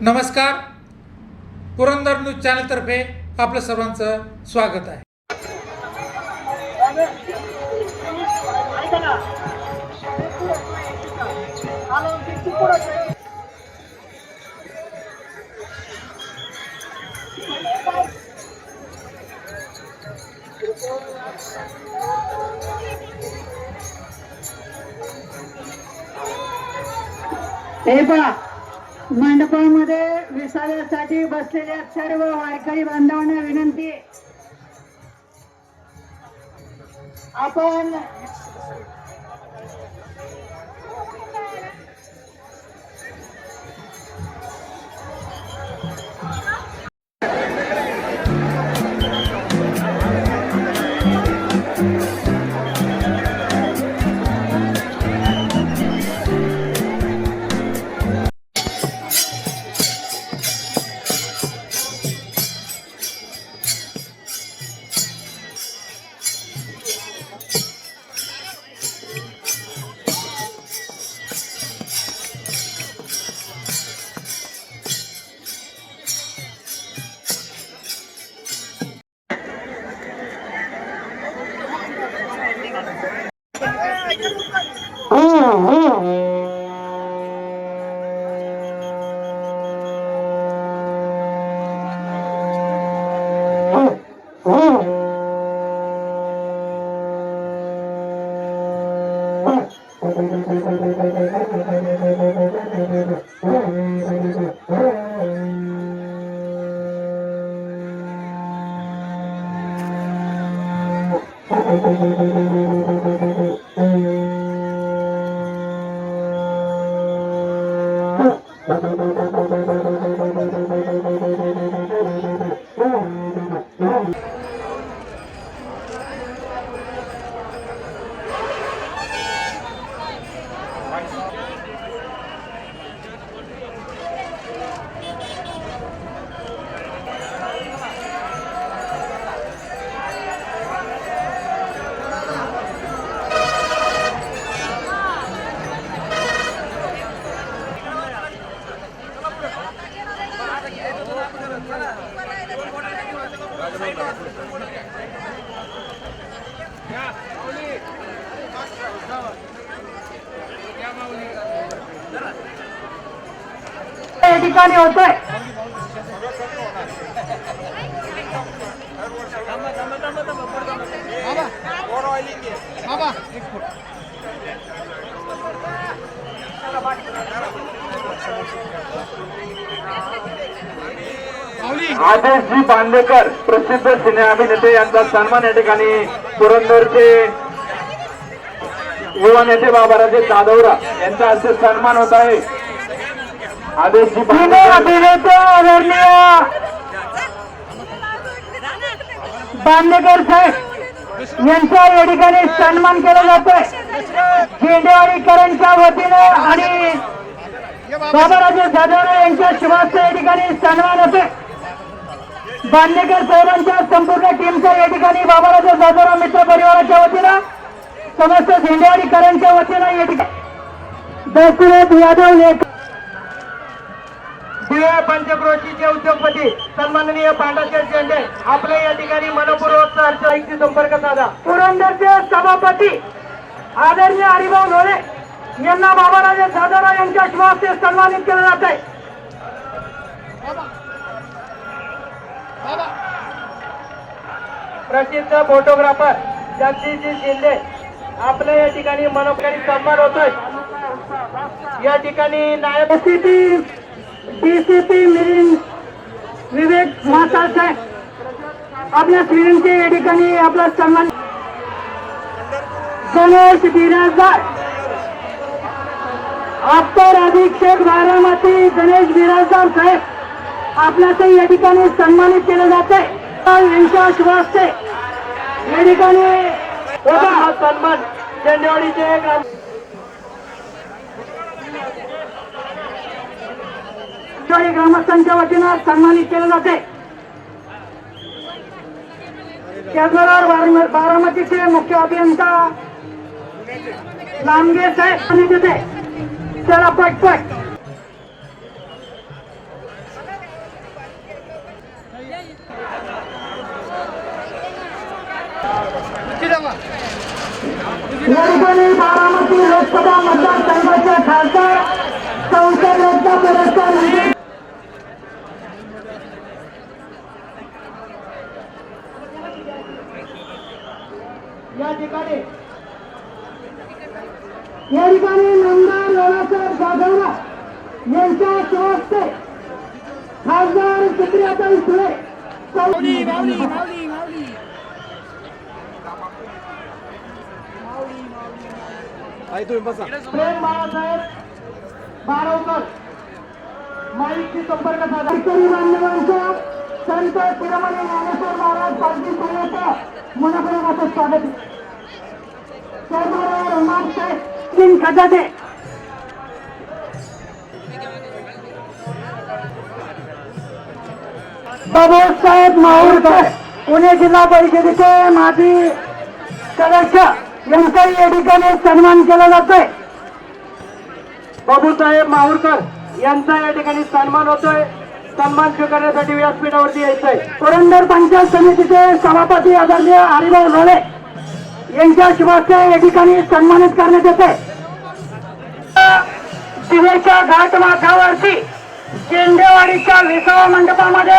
नमस्कार. पुरंदर न्यूज चॅनलतर्फे आपलं सर्वांचं स्वागत आहे. हे पहा. मंडपामध्ये विसाव्यासाठी बसलेल्या सर्व वारकरी बांधवांना विनंती. आपण Mm-hmm. या ठिकाणी होतोय. आदेशजी बांदेकर प्रसिद्ध सिने अभिनेते यांचा सन्मान या ठिकाणी पुरंदरचे युवा नेते बाबाराजे जाधवरा यांचा हस्ते सन्मान होत आहे. आदेशजी बांदेकर अभिनेते आदरणीय बांदेकर साहेब यांचा या ठिकाणी सन्मान केला जातोय. झेंडेवाडीकरांच्या वतीनं आणि बाबाराजे जाधव यांच्या शुभास्ते या ठिकाणी सन्मान होतोय. बांदेकर साहेबांच्या संपूर्ण टीमचा या ठिकाणी बाबाराजे जाधवराव मित्र परिवाराच्या वतीनं समस्त झेंडेवाडीकरांच्या वतीनं या ठिकाणी यादव लेख दिव्या पंचक्रोशीचे उद्योगपती सन्माननीय पांडाशेठ झेंडे आपल्या या ठिकाणी मनपूर्वक साहित्य संपर्क साधा. पुरंदरचे सभापती आदरणीय हरिभाऊ ढोळे यांना बाबाराजे जाधवराव यांच्या शुभास्ते सन्मानित केलं जात आहे. प्रसिद्ध फोटोग्राफर जगदीशजी शिंदे आपल्या या ठिकाणी मनोकारी सन्मान होतोय. या ठिकाणी नायब एसीपी डीसीपी मिरिंद विवेक म्हातार साहेब आपल्या श्रीरंगचे या ठिकाणी आपला सन्मान गणेश बिराजदार. अप्पर अधीक्षक बारामती गणेश बिराजदार साहेब आपल्याचं या ठिकाणी सन्मानित केलं जात आहे यांच्या या ठिकाणी हा सन्मान. झेंडेवाडीचे ग्राम ग्रामस्थांच्या वतीनं सन्मानित केले जाते. त्याचबरोबर बारामतीचे मुख्य अभियंता लांबगे साहेब आणि तिथे चला पटपट. या ठिकाणी बारामती लोकसभा मतदारसंघाच्या खासदार संसद रत्न पुरस्कार या ठिकाणी या ठिकाणी नमदार लोणासाहेब जाधवरा यांच्या स्वस्ते खासदार सुप्रियाताई सुळे प्रेम बाळासाहेब बारावकर माईकची संपर्क साधकरी मान्यवरांच्या संत पिरमणी ज्ञानेश्वर महाराज पालखी सोहळ्याच्या मनपूर्वकाचं स्वागत. बाबासाहेब माहूरकर पुणे जिल्हा परिषदेचे माजी सदस्य. यांचाही या ठिकाणी सन्मान केला जातोय. बाबूसाहेब माहूरकर यांचा या ठिकाणी सन्मान होतोय. सन्मान स्वीकारण्यासाठी व्यासपीठावरती यायचंय. पुरंदर पंचायत समितीचे सभापती आदरणीय हरिभाऊ लोळे यांच्या शुभाच्या या ठिकाणी सन्मानित करण्यात येते दिवेच्या घाट माथावरती शेंडेवाडीच्या विसावा मंडपामध्ये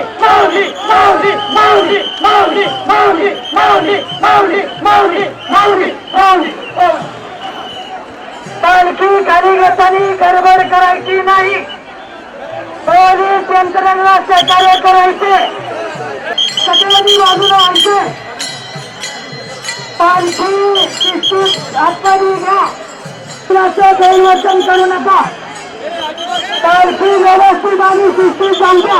ಜಿಲ್ಲಾಡಳಿತ ಕಾರ್ಯಕರ ಐತೆ ಸಕಲದಿ ಬಾಜುನ ಐತೆ पालखी किस्तीत आत्मरी घ्या कुणाचं गैरवचन करू नका पालखी व्यवस्थित आणि किस्तीत सांगा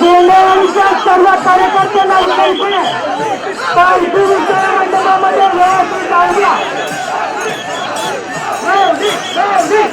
गोंधळांच्या सर्व कार्यकर्त्यांना विनंती पालखी विचार मंडळामध्ये व्यवस्थित सांगा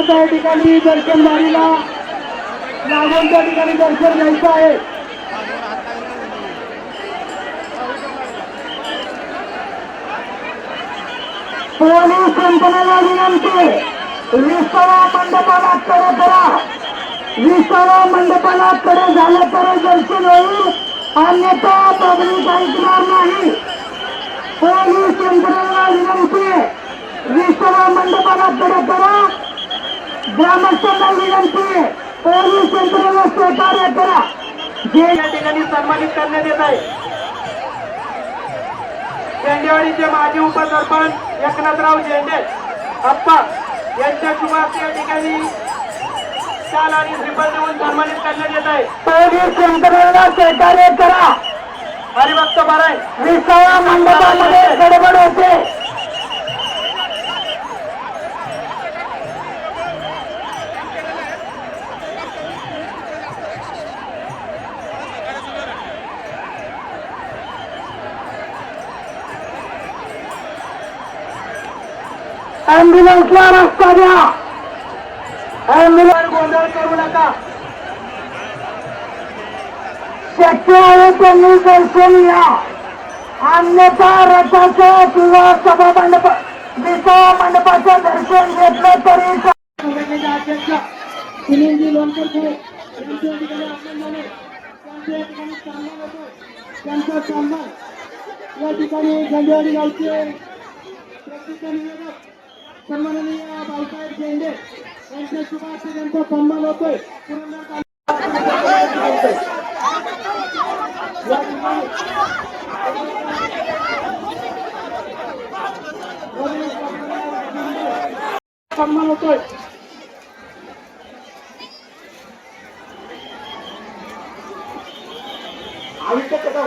गोंधळ या ठिकाणी दर्शनदारीला लागून त्या ठिकाणी दर्शन घ्यायचं आहे. पोलीस यंत्रणेला विनंती. विसावा मंडपाला कडे करा विसावा मंडपाला कडे झालं तर दर्शन होईल. अन्यथा पब्लिक ऐकणार नाही. पोलीस यंत्रणेला विनंती. विसावा मंडपाला कडे करा ग्रामस्थांना विनंती पोलीस यंत्रणा सहकार्य करा. जे या ठिकाणी सन्मानित करण्यात येत आहे. झेंडेवाडीचे माजी उपसरपंच एकनाथराव झेंडे अप्पा यांच्या शुभार्थ या ठिकाणी शाल आणि श्रीफळ देऊन सन्मानित करण्यात येत आहे. पोलीस यंत्रणेला सहकार्य करा. हरिभक्त बाराय विसावा मंडपामध्ये गडबड होते. ॲम्ब्युलन्सला रस्ता द्या. ॲम्ब्युलन्स गोंधळ करू नका. शक्य आहे त्यांनी दर्शन घ्या. अन्यथा रथाचं किंवा सभा मंडप विसावा मंडपाचं दर्शन घेतलं तरी संघटनेचे अध्यक्ष सुनीलजी लोणकर यांच्या ठिकाणी त्यांच्या ठिकाणी सन्मान होतो त्यांचा सन्मान या ठिकाणी झेंडेवाडी गावचे प्रसिद्ध सन्माननीय बाबासाहेब झेंडे यांच्या शुभार्थ त्यांचा सन्मान होतोय सन्मान होतोय आयुक्त कदम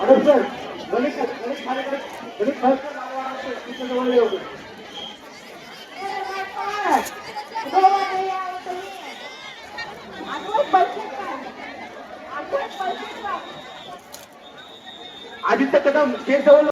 अडप सर गणेश गणेश कार्यक्रम गणेश कार्यक्रम जवळ होते आदित्य कदम ते जवळ